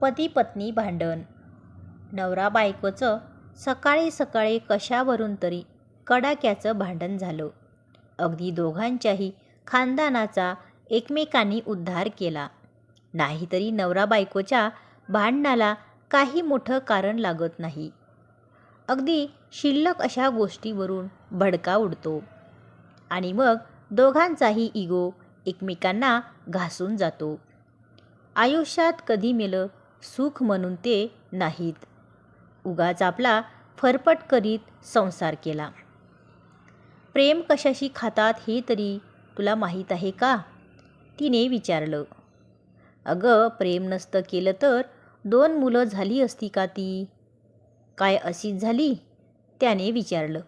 पती पत्नी भांडण. नवरा बायकोचं सकाळी सकाळी कशावरून तरी कडाक्याचं भांडण झालं. अगदी दोघांच्याही खानदानाचा एकमेकांनी उद्धार केला. नाहीतरी नवरा बायकोच्या भांडणाला काही मोठं कारण लागत नाही. अगदी शिल्लक अशा गोष्टीवरून भडका उडतो. आणि मग दोघांचाही इगो एकमेकांना घासून जातो. आयुष्यात कधी मेलं सुख म्हणून ते नाहीत. उगाच आपला फरफट करीत संसार केला. प्रेम कशाशी खातात हे तरी तुला माहीत आहे का? तिने विचारलं. अगं प्रेम नसतं केलं तर दोन मुलं झाली असती का ती? काय अशीच झाली? त्याने विचारलं.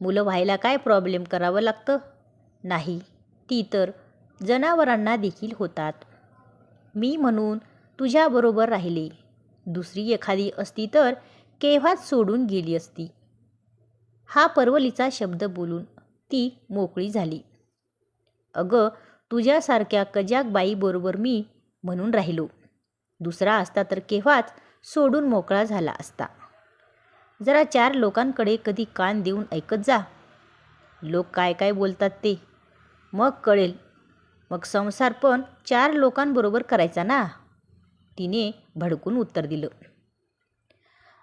मुलं व्हायला काय प्रॉब्लेम करावं लागतं? नाही ती तर जनावरांना देखील होतात. मी म्हणून तुझ्याबरोबर राहिले. दुसरी एखादी असती तर केव्हाच सोडून गेली असती? हा परवलीचा शब्द बोलून ती मोकळी झाली. अगं तुझ्यासारख्या कजाक बाईबरोबर मी म्हणून राहिलो. दुसरा असता तर केव्हाच सोडून मोकळा झाला असता. जरा चार लोकांकडे कधी कान देऊन ऐकत जा. लोक काय काय बोलतात ते. मग कळेल. मग संसार पण चार लोकांबरोबर करायचा ना? तिने भडकून उत्तर दिलं.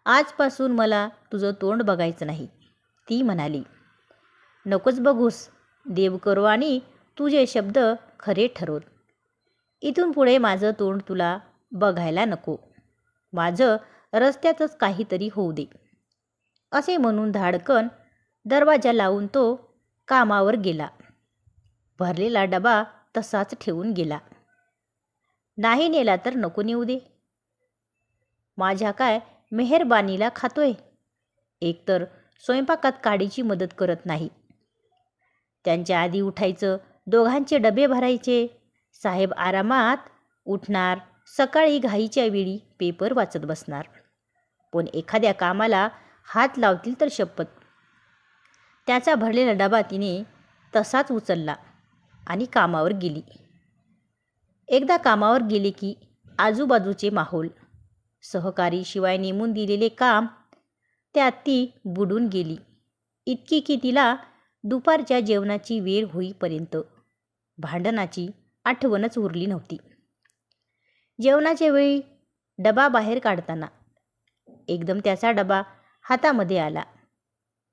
आजपासून मला तुझं तोंड बघायचं नाही ती म्हणाली. नकोच बघूस देव करो आणि तुझे शब्द खरे ठरवत इथून पुढे माझं तोंड तुला बघायला नको. माझं रस्त्यातच काहीतरी होऊ दे. असे म्हणून धाडकन दरवाजा लावून तो कामावर गेला. भरलेला डबा तसाच ठेवून गेला. नाही नेला तर नको नेऊ दे. माझ्या काय मेहरबानीला खातोय? एकतर स्वयंपाकात काडीची मदत करत नाही. त्यांच्या आधी उठायचं दोघांचे डबे भरायचे. साहेब आरामात उठणार सकाळी घाईच्या वेळी पेपर वाचत बसणार. पण एखाद्या कामाला हात लावतील तर शपथ. त्याचा भरलेला डबा तिने तसाच उचलला आणि कामावर गेली. एकदा कामावर गेले की आजूबाजूचे माहोल. सहकारी शिवाय नेमून दिलेले काम त्यात ती बुडून गेली. इतकी की तिला दुपारच्या जेवणाची वेळ होईपर्यंत भांडणाची आठवणच उरली नव्हती. जेवणाच्या वेळी डबा बाहेर काढताना एकदम त्याचा डबा हातामध्ये आला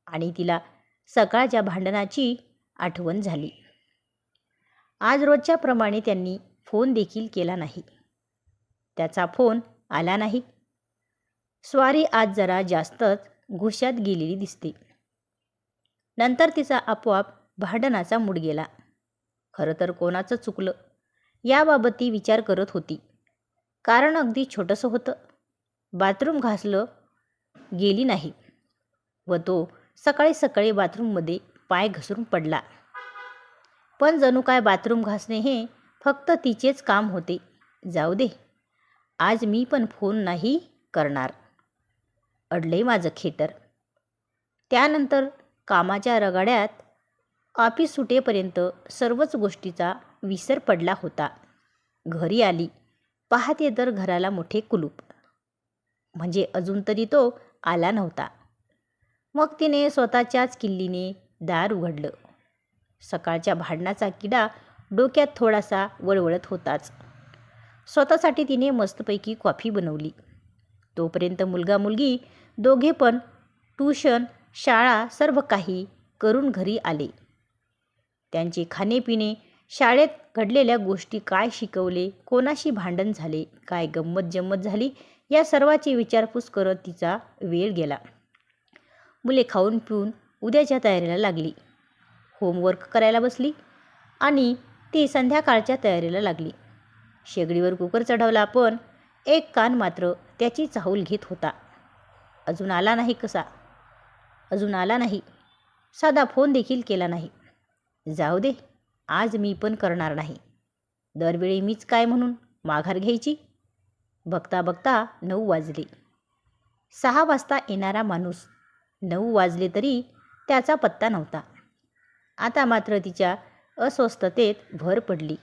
आणि तिला सकाळच्या भांडणाची आठवण झाली. आज रोजच्याप्रमाणे त्यांनी फोन देखील केला नाही. त्याचा फोन आला नाही. स्वारी आज जरा जास्तच घुशात गेलेली दिसते. नंतर तिचा आपोआप भांडणाचा मूड गेला. खरं तर कोणाचं चुकलं? याबाबत ती विचार करत होती. कारण अगदी छोटंसं होतं. बाथरूम घासलं गेली नाही व तो सकाळी सकाळी बाथरूममध्ये पाय घसरून पडला. पण जणू काय बाथरूम घासणे हे फक्त तिचेच काम होते. जाऊ दे. आज मी पण फोन नाही करणार. अडले माझं खेटर. त्यानंतर कामाच्या रगाड्यात ऑफिस सुटेपर्यंत सर्वच गोष्टीचा विसर पडला होता. घरी आली. पाहते तर घराला मोठे कुलूप. म्हणजे अजून तरी तो आला नव्हता. मग तिने स्वतःच्याच किल्लीने दार उघडलं. सकाळच्या भांडणाचा किडा डोक्यात थोडासा वळवळत होताच. स्वतःसाठी तिने मस्तपैकी कॉफी बनवली. तोपर्यंत मुलगा मुलगी दोघे पण ट्यूशन शाळा सर्व काही करून घरी आले. त्यांचे खाणेपिणे शाळेत घडलेल्या गोष्टी काय शिकवले कोणाशी भांडण झाले काय गंमत जम्मत झाली या सर्वाची विचारपूस करत तिचा वेळ गेला. मुले खाऊन पिऊन उद्याच्या तयारीला लागली. होमवर्क करायला बसली आणि ती संध्याकाळच्या तयारीला लागली. शेगडीवर कुकर चढवला पण एक कान मात्र त्याची चाहूल घेत होता. अजून आला नाही कसा? अजून आला नाही. साधा फोन देखील केला नाही. जाऊ दे आज मी पण करणार नाही. दरवेळी मीच काय म्हणून माघार घ्यायची? बघता बघता नऊ वाजले. सहा वाजता येणारा माणूस. नऊ वाजले तरी त्याचा पत्ता नव्हता. आता मात्र तिच्या अस्वस्थतेत भर पडली.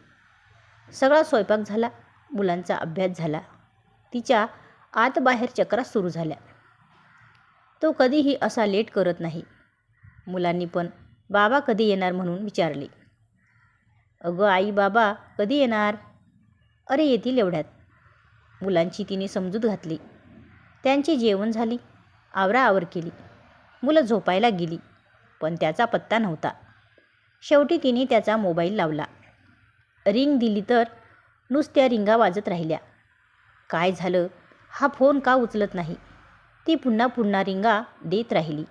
सगळा स्वयंपाक झाला मुलांचा अभ्यास झाला. तिच्या आत बाहेर चक्रा सुरू झाल्या. तो कधीही असा लेट करत नाही. मुलांनी पण बाबा कधी येणार म्हणून विचारले. अगं आई बाबा कधी येणार? अरे येतील एवढ्यात. मुलांची तिने समजूत घातली. त्यांची जेवण झाली. आवराआवर केली. मुलं झोपायला गेली. पण त्याचा पत्ता नव्हता. शेवटी तिने त्याचा मोबाईल लावला. रिंग दिली तर नुसत्या रिंगा वाजत राहिल्या. काय झालं? हा फोन का उचलत नाही ती पुन्हा पुन्हा रिंगा देत राहिली.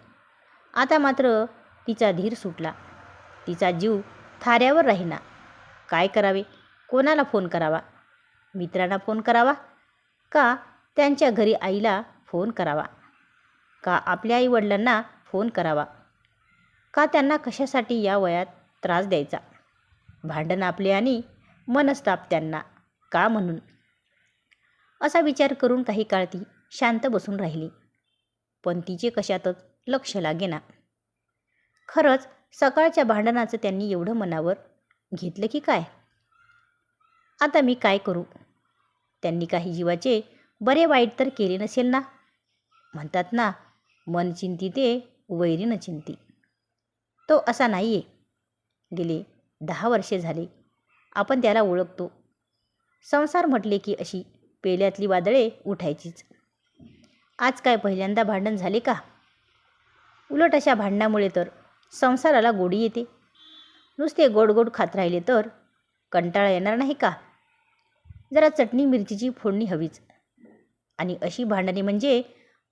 आता मात्र तिचा धीर सुटला. तिचा जीव थाऱ्यावर राहिना. काय करावे? कोणाला फोन करावा? मित्रांना फोन करावा? का त्यांच्या घरी आईला फोन करावा? का आपल्या आईवडिलांना फोन करावा? का त्यांना कशासाठी या वयात त्रास द्यायचा. भांडण आपले आणि मनस्ताप त्यांना का म्हणून? असा विचार करून काही काळ ती शांत बसून राहिली. पण तिचे कशातच लक्ष लागेना. खरंच सकाळच्या भांडणाचं त्यांनी एवढं मनावर घेतलं की काय? आता मी काय करू? त्यांनी काही जीवाचे बरे वाईट तर केले नसेल ना? म्हणतात ना मन चिंती ते वैरी न चिंती. तो असा नाही आहे गेले. दहा वर्षे झाले. आपण त्याला ओळखतो. संसार म्हटले की अशी पेल्यातली वादळे उठायचीच. आज काय पहिल्यांदा भांडण झाले का? उलट अशा भांडणामुळे तर संसाराला गोडी येते. नुसते गोड गोड खात राहिले तर कंटाळा येणार नाही का? जरा चटणी मिरचीची फोडणी हवीच. आणि अशी भांडणे म्हणजे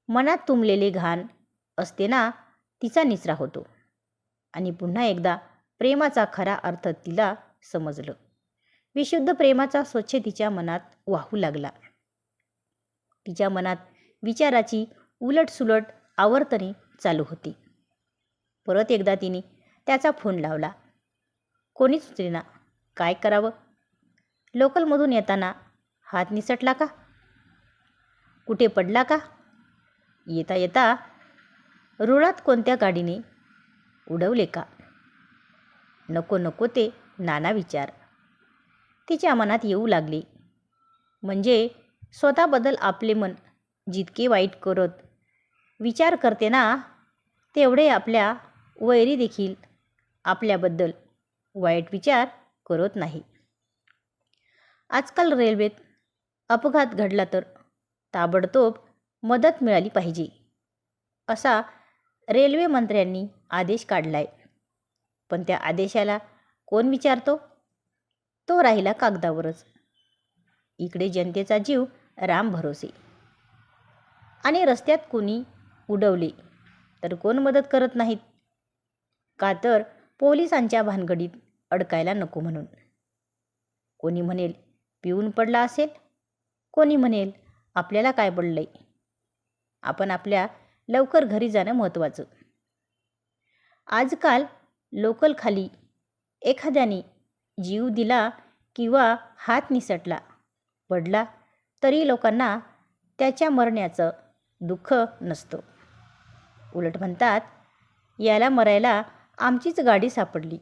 मनात तुंबलेले घाण असते ना तिचा निचरा होतो. आणि पुन्हा एकदा प्रेमाचा खरा अर्थ तिला समजलं. विशुद्ध प्रेमाचा स्वच्छ तिच्या मनात वाहू लागला. तिच्या मनात विचाराची उलटसुलट आवर्तने चालू होती. परत एकदा तिने त्याचा फोन लावला. कोणीच उचलेना. काय करावं? लोकलमधून येताना हात निसटला का? कुठे पडला का? येता येता रुळात कोणत्या गाडीने उडवले का? नको नको ते नाना विचार. तिच्या मनात येऊ लागले. म्हणजे स्वतःबद्दल आपले मन जितके वाईट करत विचार करते ना तेवढे आपल्या वैरी देखील आपल्याबद्दल वाईट विचार करत नाही. आजकाल रेल्वेत अपघात घडला तर ताबडतोब मदत मिळाली पाहिजे असा रेल्वे मंत्र्यांनी आदेश काढलाय. पण त्या आदेशाला कोण विचारतो? तो राहिला कागदावरच. इकडे जनतेचा जीव राम भरोसे. आणि रस्त्यात कोणी उडवले तर कोण मदत करत नाहीत? का तर पोलिसांच्या भानगडीत अडकायला नको म्हणून. कोणी म्हणेल पिऊन पडला असेल? कोणी म्हणेल आपल्याला काय पडलंय? आपण आपल्या लवकर घरी जाणं महत्त्वाचं. आजकाल लोकलखाली एखाद्याने जीव दिला किंवा हात निसटला पडला तरी लोकांना त्याच्या मरण्याचं दुःख नसतं. उलट म्हणतात याला मरायला आमचीच गाडी सापडली.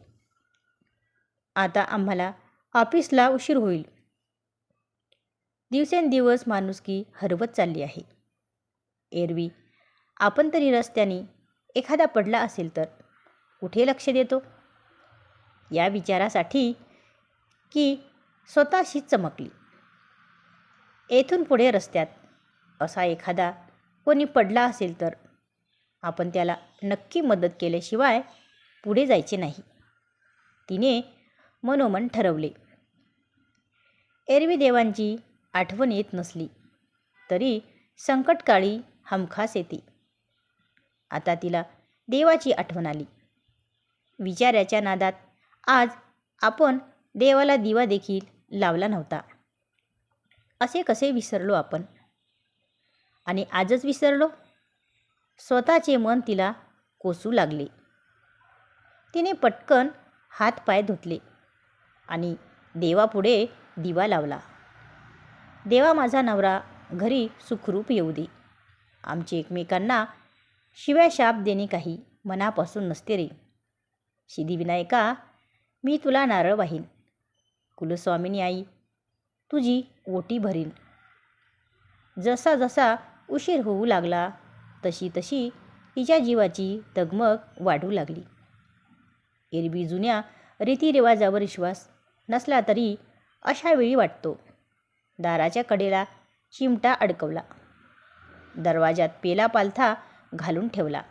आता आम्हाला ऑफिसला उशीर होईल. दिवसेंदिवस माणुसकी हरवत चालली आहे. एरवी आपण तरी रस्त्याने एखादा पडला असेल तर कुठे लक्ष देतो? या विचारासाठी की स्वतःशी चमकली. येथून पुढे रस्त्यात असा एखादा कोणी पडला असेल तर आपण त्याला नक्की मदत केल्याशिवाय पुढे जायचे नाही. तिने मनोमन ठरवले. एरवी देवांची आठवण येत नसली तरी संकटकाळी हमखास येते. आता तिला देवाची आठवण आली. विचाराच्या नादात. आज आपण देवाला दिवा देखील लावला नव्हता. असे कसे विसरलो आपण? आणि आजच विसरलो? स्वतःचे मन तिला कोसू लागले. तिने पटकन हात पाय धुतले आणि देवापुढे दिवा लावला. देवा माझा नवरा घरी सुखरूप येऊ दे. आमचे एकमेकांना शिव्या शाप देणे काही मनापासून नसते रे. सिद्धिविनायका मी तुला नारळ वाहीन. कुलस्वामिनी आई तुझी ओटी भरीन. जसा जसा उशीर होऊ लागला तशी तशी तिच्या जीवाची तगमग वाढू लागली. एरवी जुन्या रीतिरिवाजावर विश्वास नसला तरी अशा वेळी वाटतो दाराच्या कडेला चिमटा अडकवला. दरवाजात पेला पालथा घालून ठेवला.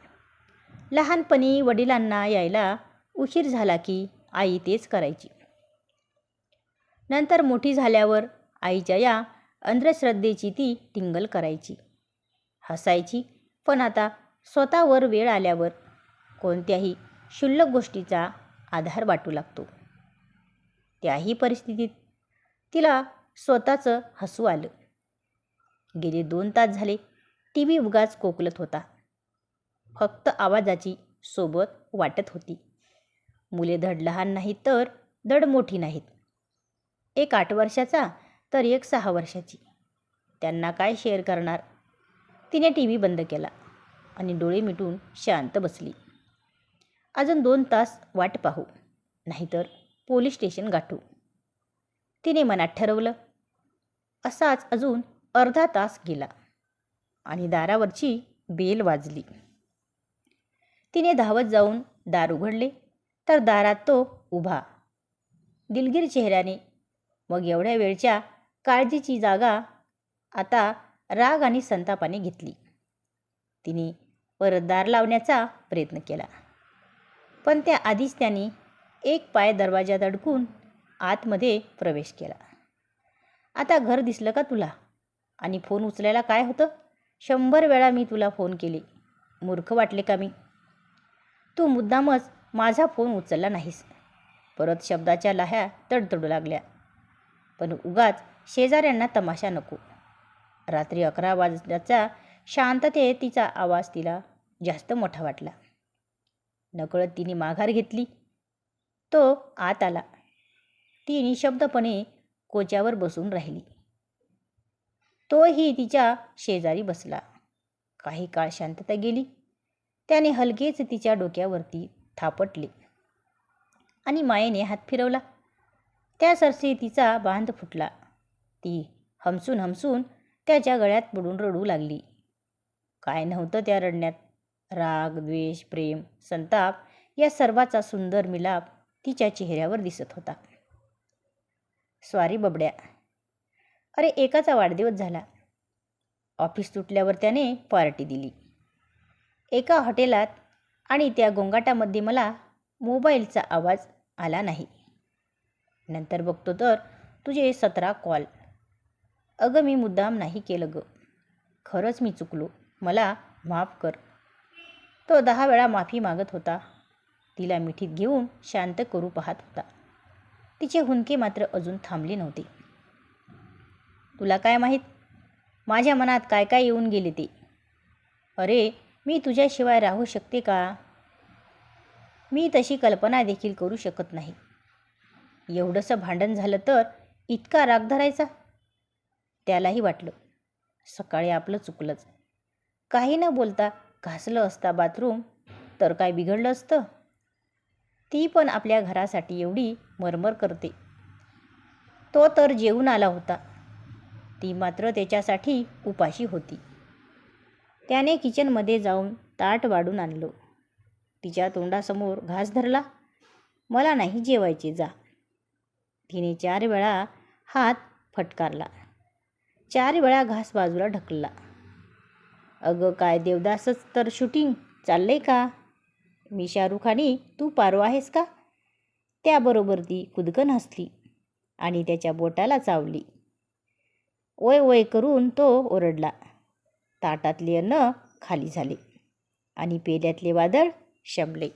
लहानपणी वडिलांना यायला उशीर झाला की आई तेच करायची. नंतर मोठी झाल्यावर आईच्या या अंधश्रद्धेची ती टिंगल करायची. हसायची पण आता स्वतःवर वेळ आल्यावर कोणत्याही क्षुल्लक गोष्टीचा आधार वाटू लागतो. त्याही परिस्थितीत तिला स्वतःचं हसू आलं. गेले दोन तास झाले टी व्ही उगाच कोकलत होता. फक्त आवाजाची सोबत वाटत होती. मुले धड लहान नाहीत तर धड मोठी नाहीत. एक आठ वर्षाचा तर एक सहा वर्षाची. त्यांना काय शेअर करणार? तिने टी व्ही बंद केला आणि डोळे मिटून शांत बसली. अजून दोन तास वाट पाहू नाहीतर पोलीस स्टेशन गाठू. तिने मनात ठरवलं असाच अजून अर्धा तास गेला आणि दारावरची बेल वाजली. तिने धावत जाऊन दार उघडले. तर दारात तो उभा. दिलगीर चेहऱ्याने. मग एवढ्या वेळच्या काळजीची जागा आता राग आणि संतापाने घेतली. तिने परत दार लावण्याचा प्रयत्न केला. पण त्या आधीच त्याने एक पाय दरवाजात अडकून आतमध्ये प्रवेश केला. आता घर दिसलं का तुला? आणि फोन उचलायला काय होतं? शंभर वेळा मी तुला फोन केले. मूर्ख वाटले का मी? तू मुद्दामच माझा फोन उचलला नाहीस. परत शब्दाच्या लाह्या तडतडू लागल्या. पण उगाच शेजाऱ्यांना तमाशा नको. रात्री अकरा वाजण्याचा शांततेत तिचा आवाज तिला जास्त मोठा वाटला. नकळत तिने माघार घेतली. तो आत आला. ती निशब्दपणे कोच्यावर बसून राहिली. तोही तिच्या शेजारी बसला. काही काळ शांतता गेली. त्याने हलकेच तिच्या डोक्यावरती थापटली. आणि मायेने हात फिरवला. त्या सरसी तिचा बांध फुटला. ती हमसून हमसून त्याच्या गळ्यात पडून रडू लागली. काय नव्हतं त्या रडण्यात. राग द्वेष प्रेम संताप या सर्वाचा सुंदर मिलाप तिच्या चेहऱ्यावर दिसत होता. स्वारी बबड्या. अरे एकाचा वाढदिवस झाला. ऑफिस तुटल्यावर त्याने पार्टी दिली. एका हॉटेलात आणि त्या गोंगाटामध्ये मला मोबाईलचा आवाज आला नाही. नंतर बघतो तर तुझे सतरा कॉल. अगं मी मुद्दाम नाही केलं ग. खरंच मी चुकलो. मला माफ कर. तो दहा वेळा माफी मागत होता. तिला मिठीत घेऊन शांत करू पाहत होता. तिचे हुंदके मात्र अजून थांबले नव्हते. तुला काय माहीत? माझ्या मनात काय काय येऊन गेले ते? अरे मी तुझ्याशिवाय राहू शकते का? मी तशी कल्पना देखील करू शकत नाही. एवढंसं भांडण झालं तर इतका राग धरायचा? त्यालाही वाटलं. सकाळी आपलं चुकलंच. काही न बोलता घासलं असता बाथरूम तर काय बिघडलं असतं? ती पण आपल्या घरासाठी एवढी मरमर करते. तो तर जेवून आला होता. ती मात्र त्याच्यासाठी उपाशी होती. त्याने किचनमध्ये जाऊन ताट वाढून आणलं. तिच्या तोंडासमोर घास धरला. मला नाही जेवायचे जा. तिने चार वेळा हात फटकारला. चार वेळा घास बाजूला ढकलला. अगं काय देवदासच तर शूटिंग चाललंय का? मी शाहरुख आणि तू पारो आहेस का? त्याबरोबर ती कुदकन हसली आणि त्याच्या बोटाला चावली. ओय ओय करून तो ओरडला. ताटातले अन्न खाली झाले आणि पेल्यातले वादळ शमले.